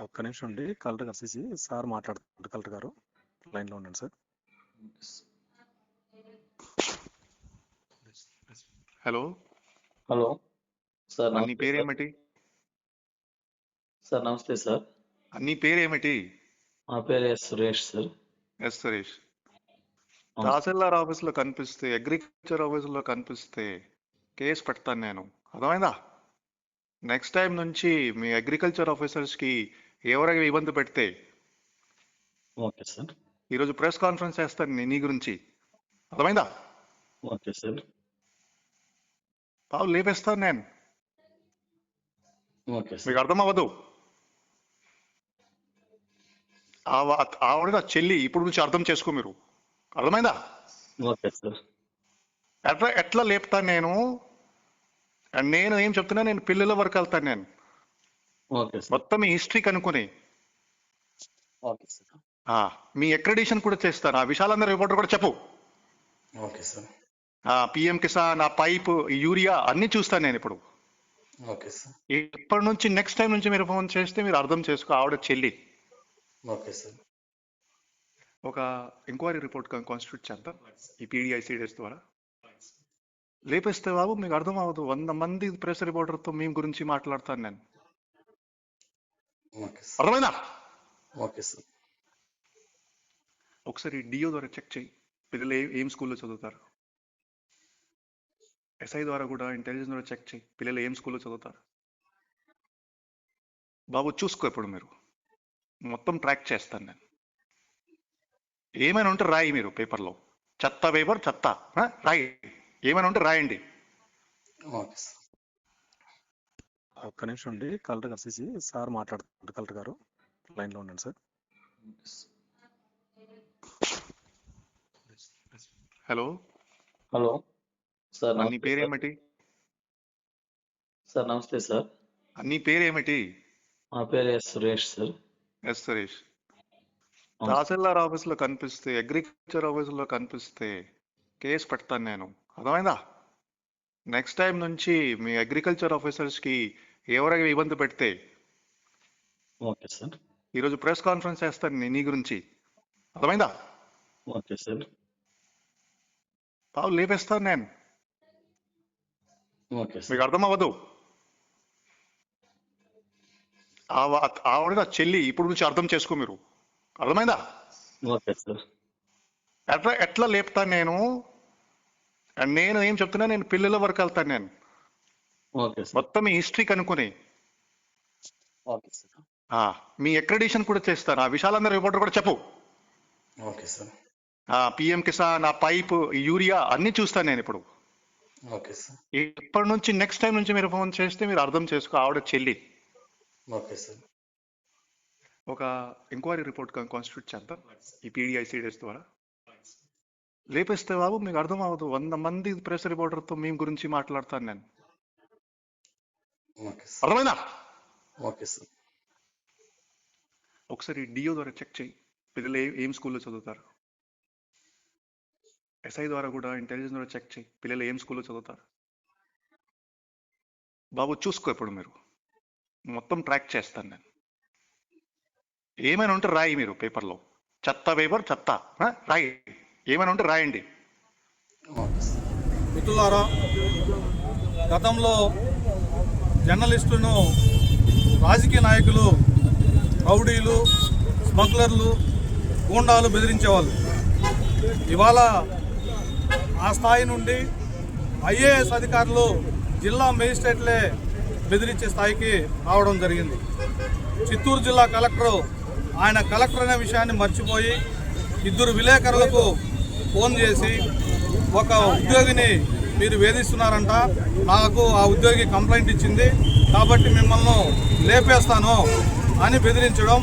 ఒక్క నిమిషం అండి కలెక్టర్ గారు సిసి సార్ మాట్లాడుతున్నారు. కలెక్టర్ గారు లైన్లో ఉండండి సార్. హలో. హలో. సార్ నీ నమస్తే సార్. పేరేమిటి? సార్ నమస్తే సార్. నీ పేరేమిటి? నా పేరు S Suresh sir. S Suresh. తహసీల్దార్ ఆఫీస్లో కనిపిస్తే అగ్రికల్చర్ ఆఫీసులో కనిపిస్తే కేసు పెడతాను నేను. అర్థమైందా? నెక్స్ట్ టైం నుంచి మీ అగ్రికల్చర్ ఆఫీసర్స్కి ఎవరైనా ఇబ్బంది పెడితే ఓకే సార్. ఈరోజు ప్రెస్ కాన్ఫరెన్స్ చేస్తాను నీ- నీ గురించి. అర్థమైందా? Okay sir. పావు లేపేస్తాను నేను. ఓకే మీకు అర్థం అవ్వదు ఆవ- ఆవిడ చెల్లి ఇప్పుడు నుంచి అర్థం చేసుకో మీరు. అర్థమైందా? Okay sir. ఎట్లా ఎట్లా లేపుతాను నేను? అండ్ నేను ఏం చెప్తున్నా నేను పిల్లల వరకు వెళ్తాను నేను. మొత్తం మీ హిస్టరీ కనుక్కొని. మీ అక్రెడిషన్ కూడా చేస్తాను ఆ విశాలందరూ రిపోర్టర్ కూడా చెప్పు. Okay sir. పిఎం కిసాన్ ఆ పైప్ యూరియా అన్ని చూస్తాను నేను ఇప్పుడు. Okay sir. ఇప్పటి నుంచి నెక్స్ట్ టైం నుంచి మీరు ఫోన్ చేస్తే మీరు అర్థం చేసుకో ఆవిడ చెల్లి. Okay sir. ఒక ఎంక్వైరీ రిపోర్ట్ కాన్స్టిట్యూట్ చేద్దాం. ఈ పీడిఐసిడిఎస్ ద్వారా. లేపేస్తే బాబు మీకు అర్థం అవ్వదు. వంద మంది ప్రెస్ రిపోర్టర్తో మీ గురించి మాట్లాడతాను నేను. అర్థమైందా? Okay sir. ఒకసారి డిఓ ద్వారా చెక్ చేయి. పిల్లలు ఏ- ఏం స్కూల్లో చదువుతారు? ఎస్ఐ ద్వారా కూడా ఇంటెలిజెన్స్ ద్వారా చెక్ చేయి. పిల్లలు ఏం స్కూల్లో చదువుతారు? బాబు చూసుకో ఇప్పుడు మీరు. మొత్తం ట్రాక్ చేస్తాను నేను. ఏమైనా ఉంటే రాయి మీరు పేపర్లో. చెత్త పేపర్ చెత్త? రాయి. ఏమైనా ఉంటే రాయండి. Okay sir. ఒక్క నిమిషం అండి కలెక్టర్ గారు సిసి సార్ మాట్లాడుతున్నారు. కలెక్టర్ గారు లైన్లో ఉండండి సార్. హలో. హలో. సార్ నీ నమస్తే సార్. పేరేమిటి? సార్ నమస్తే సార్. నీ పేరేమిటి? నా పేరు S Suresh sir. S Suresh. తహసీల్దార్ ఆఫీస్లో కనిపిస్తే అగ్రికల్చర్ ఆఫీసులో కనిపిస్తే కేసు పెడతాను నేను. అర్థమైందా? నెక్స్ట్ టైం నుంచి మీ అగ్రికల్చర్ ఆఫీసర్స్కి ఎవరైనా ఇబ్బంది పెడితే ఓకే సార్. ఈరోజు ప్రెస్ కాన్ఫరెన్స్ చేస్తాను నీ- నీ గురించి. అర్థమైందా? Okay sir. పావు లేపేస్తాను నేను. ఓకే మీకు అర్థం అవ్వదు ఆవ- ఆవిడ నా చెల్లి ఇప్పుడు నుంచి అర్థం చేసుకో మీరు. అర్థమైందా? Okay sir. ఎట్లా ఎట్లా లేపుతాను నేను? అండ్ నేను ఏం చెప్తున్నా నేను పిల్లల వరకు వెళ్తాను నేను. Okay sir. మొత్తం మీ హిస్టరీ కనుక్కొని. Okay sir. ఆ, మీ అక్రెడిషన్ కూడా చేస్తాను ఆ విశాలందరూ రిపోర్టర్ కూడా చెప్పు. Okay sir. పిఎం కిసాన్ ఆ పైప్ యూరియా అన్ని చూస్తాను నేను ఇప్పుడు. Okay sir. ఇప్పటి నుంచి నెక్స్ట్ టైం నుంచి మీరు ఫోన్ చేస్తే మీరు అర్థం చేసుకో ఆవిడ చెల్లి. Okay sir. ఒక ఎంక్వైరీ రిపోర్ట్ కాన్స్టిట్యూట్ చేద్దాం. ఈ పీడిఐసిడిఎస్ ద్వారా. లేపేస్తే బాబు మీకు అర్థం అవ్వదు. వంద మంది ప్రెస్ రిపోర్టర్తో మీ గురించి మాట్లాడతాను నేను. అర్థమైందా? Okay sir. ఒకసారి డిఓ ద్వారా చెక్ చేయి. పిల్లలు ఏ- స్కూల్లో చదువుతారు? ఎస్ఐ ద్వారా కూడా ఇంటెలిజెన్స్ ద్వారా చెక్ చేయి. పిల్లలు ఏం స్కూల్లో చదువుతారు? బాబు చూసుకో ఇప్పుడు మీరు. మొత్తం ట్రాక్ చేస్తాను నేను. ఏమైనా ఉంటే రాయి మీరు పేపర్లో చెత్త పేపర్ చెత్త? రాయి. ఏమైనా ఉంటే రాయండి. Okay sir. మిత్రులారా గతంలో జర్నలిస్టులను రాజకీయ నాయకులు రౌడీలు స్మగ్లర్లు గూండాలు బెదిరించేవాళ్ళు. ఇవాళ ఆ స్థాయి నుండి ఐఏఎస్ అధికారులు జిల్లా మేజిస్ట్రేట్లే బెదిరించే స్థాయికి రావడం జరిగింది. చిత్తూరు జిల్లా కలెక్టరు ఆయన కలెక్టర్ అనే విషయాన్ని మర్చిపోయి ఇద్దరు విలేకరులకు ఫోన్ చేసి ఒక ఉద్యోగిని మీరు వేధిస్తున్నారంట. నాకు ఆ ఉద్యోగి కంప్లైంట్ ఇచ్చింది. కాబట్టి మిమ్మల్ని లేపేస్తాను అని బెదిరించడం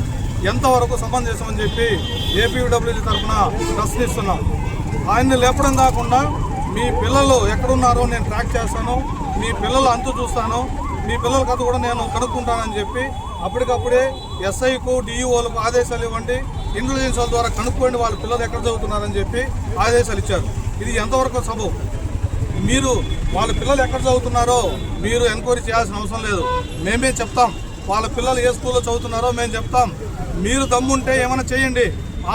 ఎంతవరకు సమంజసం చెప్పి ఏపీడబ్ల్యూజీ తరఫున ప్రశ్నిస్తున్నాం. ఆయన్ని లేపడం కాకుండా మీ పిల్లలు ఎక్కడున్నారో నేను ట్రాక్ చేస్తాను. మీ పిల్లలు అంతు చూస్తాను. మీ పిల్లల కథ కూడా నేను కనుక్కుంటానని చెప్పి అప్పటికప్పుడే ఎస్ఐకు డిఈఓలకు ఆదేశాలు ఇవ్వండి. ఇంటెలిజెన్స్ ద్వారా కనుక్కోండి వాళ్ళ పిల్లలు ఎక్కడ చదువుతున్నారని చెప్పి ఆదేశాలు ఇచ్చారు. ఇది ఎంతవరకు సబబు? మీరు వాళ్ళ పిల్లలు ఎక్కడ చదువుతున్నారో మీరు ఎంక్వైరీ చేయాల్సిన అవసరం లేదు. మేమే చెప్తాం. వాళ్ళ పిల్లలు ఏ స్కూల్లో చదువుతున్నారో మేము చెప్తాం. మీరు దమ్ముంటే ఏమైనా చేయండి.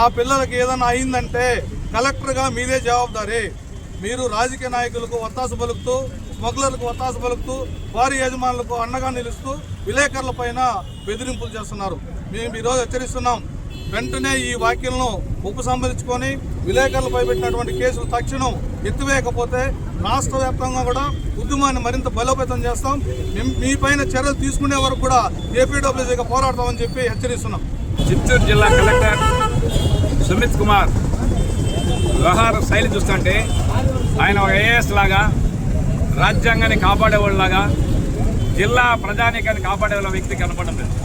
ఆ పిల్లలకి ఏదైనా అయిందంటే కలెక్టర్గా మీదే జవాబుదారీ. మీరు రాజకీయ నాయకులకు ఒత్తాసు పలుకుతూ స్మగ్లర్లకు ఒత్తాసు పలుకుతూ వారి యజమానులకు అండగా నిలుస్తూ విలేకరుల పైన బెదిరింపులు చేస్తున్నారు. మేము ఈరోజు హెచ్చరిస్తున్నాం. వెంటనే ఈ వ్యాఖ్యలను ఉపసంహరించుకొని విలేకరులపై పెట్టినటువంటి కేసులు తక్షణం ఎత్తివేయకపోతే రాష్ట్ర వ్యాప్తంగా కూడా ఉద్యమాన్ని మరింత బలోపేతం చేస్తాం. మీపైన మీ పైన చర్యలు తీసుకునే వరకు కూడా ఏపీడబ్ల్యూసీగా పోరాడతామని చెప్పి హెచ్చరిస్తున్నాం. చిత్తూరు జిల్లా కలెక్టర్ సుమిత్ కుమార్ వ్యవహార శైలి చూస్తుంటే ఆయన ఒక ఏఎస్ లాగా రాజ్యాంగాన్ని కాపాడేవాళ్ళలాగా జిల్లా ప్రజానీకాన్ని కాపాడే వ్యక్తి కనపడడం లేదు.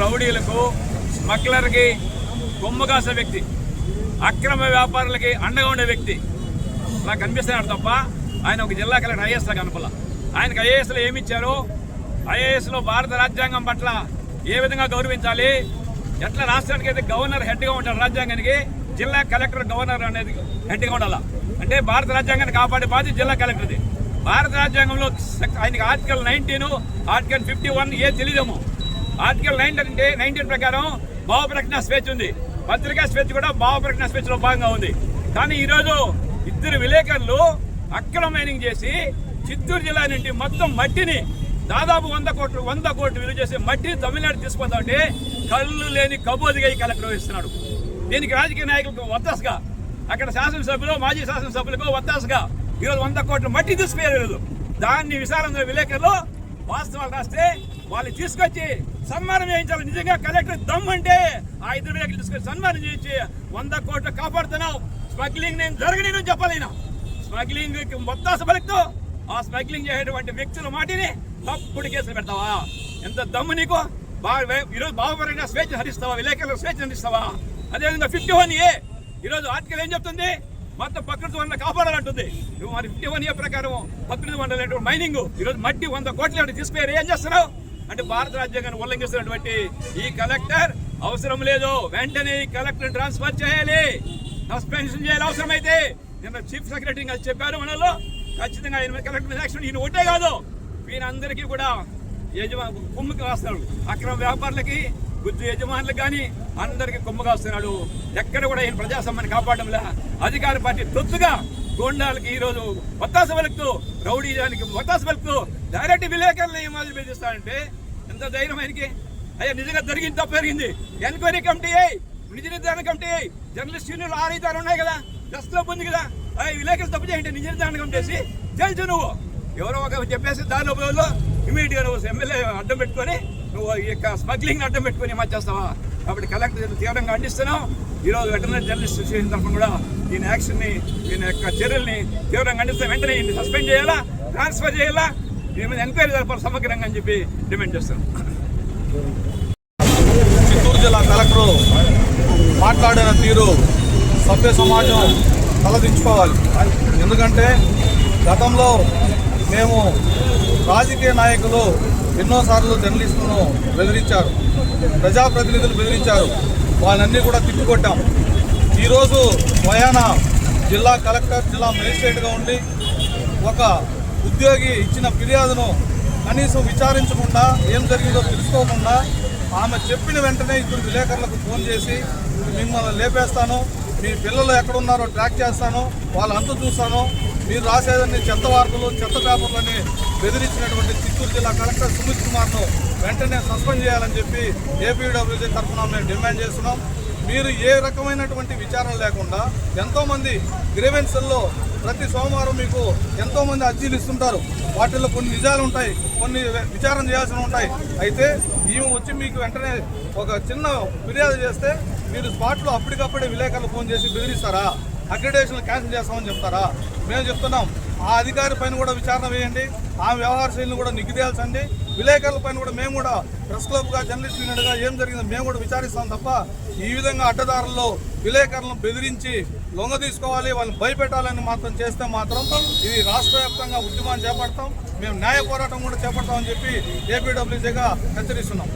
రౌడీలకు మక్లర్కి కొమ్ము కాసే వ్యక్తి. అక్రమ వ్యాపారులకి అండగా ఉండే వ్యక్తి. నాకు కనిపిస్తున్నాడు తప్ప ఆయన ఒక జిల్లా కలెక్టర్ ఐఏఎస్ కనపల ఆయనకు ఐఏఎస్లో ఏమి ఇచ్చారు? ఐఏఎస్లో భారత రాజ్యాంగం పట్ల ఏ విధంగా గౌరవించాలి? ఎట్లా రాష్ట్రానికి అయితే గవర్నర్ హెడ్గా ఉంటారు రాజ్యాంగానికి? జిల్లా కలెక్టర్ గవర్నర్ అనేది హెడ్గా ఉండాలా? అంటే భారత రాజ్యాంగాన్ని కాపాడే బాధ్యత జిల్లా కలెక్టర్ది. భారత రాజ్యాంగంలో ఆయనకి article nineteen article fifty one A తెలియదేమో ఆర్టికల్ నైన్టీన్ అంటే నైన్టీన్ ప్రకారం భావ ప్రకటన స్వేచ్ఛ ఉంది. పత్రికా స్వేచ్ఛ కూడా భావ ప్రకటన స్వేచ్ఛలో భాగంగా ఉంది. కానీ ఈరోజు ఇద్దరు విలేకరులు అక్రమ మైనింగ్ చేసి చిత్తూరు జిల్లా నుండి మొత్తం మట్టిని దాదాపు వంద కోట్లు వంద కోట్లు విలువ చేసి మట్టిని తమిళనాడు తీసుకుందామంటే కళ్ళు లేని కబోదిగా ఈ కలెక్టర్ వహిస్తున్నాడు దీనికి రాజకీయ నాయకులకు వత్తాసుగా అక్కడ శాసనసభ్యులు మాజీ శాసనసభ్యులకు వత్తాసుగా ఈరోజు వంద కోట్లు మట్టి తీసుకుపోయారు దాన్ని విశాలంగా విలేకరులు వాస్తవాలు రాస్తే వాళ్ళు తీసుకొచ్చి సన్మానం చేయించాలి. నిజంగా కలెక్టర్ దమ్ము అంటే ఆ ఇద్దరు వ్యక్తులు తీసుకొచ్చి సన్మానం చేయించి వంద కోట్లు కాపాడుతున్నావు. స్మగ్లింగ్ నేను జరగని చెప్పలేను? స్మగ్లింగ్ మొత్తం మొత్తాస ఆ స్మగ్లింగ్ చేసేటువంటి వ్యక్తుల మాటిని తప్పుడు కేసులు పెడతావా? ఎంత దమ్ము నీకు? బాగా ఈరోజు బాగుపరంగా స్వేచ్ఛ హరిస్తావా? విలేకరులకు స్వేచ్ఛ హరిస్తావా అదేవిధంగా ఫిఫ్టీ వన్ ఏ ఈరోజు ఆర్టికల్ ఏం చెప్తుంది? మొత్తం ప్రకృతి వనరులు కాపాడాలంటుంది. నువ్వు మరి ఫిఫ్టీ వన్ ఏ ప్రకారం ప్రకృతి వనరులు మైనింగ్ ఈరోజు మట్టి వంద కోట్ల తీసుకుపోయారు ఏం చేస్తున్నావు? అంటే భారత రాజ్యాంగాన్ని ఉల్లంఘిస్తున్నటువంటి ఈ కలెక్టర్ అవసరం లేదు. వెంటనే ఈ కలెక్టర్ ట్రాన్స్ఫర్ చేయాలి. సస్పెన్షన్ చేయాలి అవసరమైతే. నిన్న చీఫ్ సెక్రటరీ కలిసి చెప్పారు మనలో. ఖచ్చితంగా ఆయన కలెక్టర్ మీద యాక్షన్ ఈయన ఒకటే కాదు. వీరందరికీ కూడా యజమా కుమ్ముకి రాస్తాడు. అక్రమ వ్యాపారులకి గుజ్జు యజమానులకు కానీ అందరికీ కుమ్మగా వస్తున్నాడు. ఎక్కడ కూడా ఈయన ప్రజాస్వామ్యాన్ని కాపాడడంలా అధికార పార్టీ తొత్తుగా గోండాలకి ఈ రోజు వెలుగుతూ రౌడీజానికి రౌడీ దానికి డైరెక్ట్ విలేకరులు ఏ మాదిరి బెదిరిస్తాడంటే ఎంత ధైర్యం ఆయనకి? అయ్యా నిజంగా జరిగింది తప్ప జరిగింది. ఎంక్వైరీ కమిటీ అయ్యి నిజ నిర్ధారణ కమిటీ అయ్యి జర్నలిస్ట్ యూనియన్లు ఆరైతారు ఉన్నాయి కదా దస్ ఉంది కదా. అయ్యి విలేకరులు తప్పు చేయండి నిజ నిర్ధారణ కమిటీ చేసి తెలుసు నువ్వు. ఎవరో ఒక చెప్పేసి దారిలో ఉపయోగంలో ఇమీడియట్ నువ్వు ఎమ్మెల్యే అడ్డం పెట్టుకొని నువ్వు ఈ యొక్క స్మగ్లింగ్ అడ్డం పెట్టుకొని ఏమో చేస్తావా? కాబట్టి కలెక్టర్ తీవ్రంగా ఖండిస్తున్నాం. ఈరోజు రోజు వెటర్నరీ జర్నలిస్ట్ అసోసియేషన్ తరఫున కూడా ఈయన యాక్షన్ని ఈయన యొక్క చర్యల్ని తీవ్రంగా అండిస్తే వెంటనే ఈయన సస్పెండ్ చేయాలా? ట్రాన్స్ఫర్ చేయాలా? దీని మీద ఎంక్వైరీ జరపాలి సమగ్రంగా అని చెప్పి డిమాండ్ చేస్తాం చిత్తూరు జిల్లా కలెక్టర్ మాట్లాడిన తీరు సభ్య సమాజం తలదించుకోవాలి. ఎందుకంటే గతంలో మేము రాజకీయ నాయకులు ఎన్నోసార్లు జర్నలిస్టులను బెదిరించారు ప్రజాప్రతినిధులు బెదిరించారు. వాళ్ళన్నీ కూడా తిప్పికొట్టాం. ఈరోజు స్వయాన జిల్లా కలెక్టర్ జిల్లా మేజిస్ట్రేట్గా ఉండి ఒక ఉద్యోగి ఇచ్చిన ఫిర్యాదును కనీసం విచారించకుండా ఏం జరిగిందో తెలుసుకోకుండా ఆమె చెప్పిన వెంటనే ఇప్పుడు విలేకరులకు ఫోన్ చేసి మిమ్మల్ని లేపేస్తాను మీ పిల్లలు ఎక్కడున్నారో ట్రాక్ చేస్తాను వాళ్ళంతా చూస్తాను మీరు రాసేదని చెత్త వార్తలు చెత్త పేపర్లని బెదిరించినటువంటి చిత్తూరు జిల్లా కలెక్టర్ సుమిత్ కుమార్ను వెంటనే సస్పెండ్ చేయాలని చెప్పి ఏపీడబ్ల్యూజీ తరఫున మేము డిమాండ్ చేస్తున్నాం. మీరు ఏ రకమైనటువంటి విచారణ లేకుండా ఎంతోమంది గ్రీవెన్సల్లో ప్రతి సోమవారం మీకు ఎంతోమంది అర్జీలు ఇస్తుంటారు. వాటిల్లో కొన్ని నిజాలు ఉంటాయి కొన్ని విచారణ చేయాల్సి ఉంటాయి. అయితే ఈమె వచ్చి మీకు వెంటనే ఒక చిన్న ఫిర్యాదు చేస్తే మీరు స్పాట్లో అప్పటికప్పుడే విలేకరులు ఫోన్ చేసి బెదిరిస్తారా? అక్రిడేషన్ క్యాన్సిల్ చేస్తామని చెప్తారా? మేము చెప్తున్నాం ఆ అధికారి పైన కూడా విచారణ వేయండి ఆ వ్యవహార శైలిని కూడా నిగ్గుదేయాల్సండి విలేకరుల పైన కూడా మేము కూడా ప్రెస్ క్లబ్గా జర్నలిస్ట్ యూనియన్గా ఏం జరిగిందో మేము కూడా విచారిస్తాం తప్ప ఈ విధంగా అడ్డదారుల్లో విలేకరులను బెదిరించి లొంగ తీసుకోవాలి వాళ్ళని భయపెట్టాలని మాత్రం చేస్తే మాత్రం ఇది రాష్ట్ర వ్యాప్తంగా ఉద్యమాన్ని చేపడతాం మేము న్యాయ పోరాటం కూడా చేపడతామని చెప్పి ఏపీడబ్ల్యూసీగా హెచ్చరిస్తున్నాం.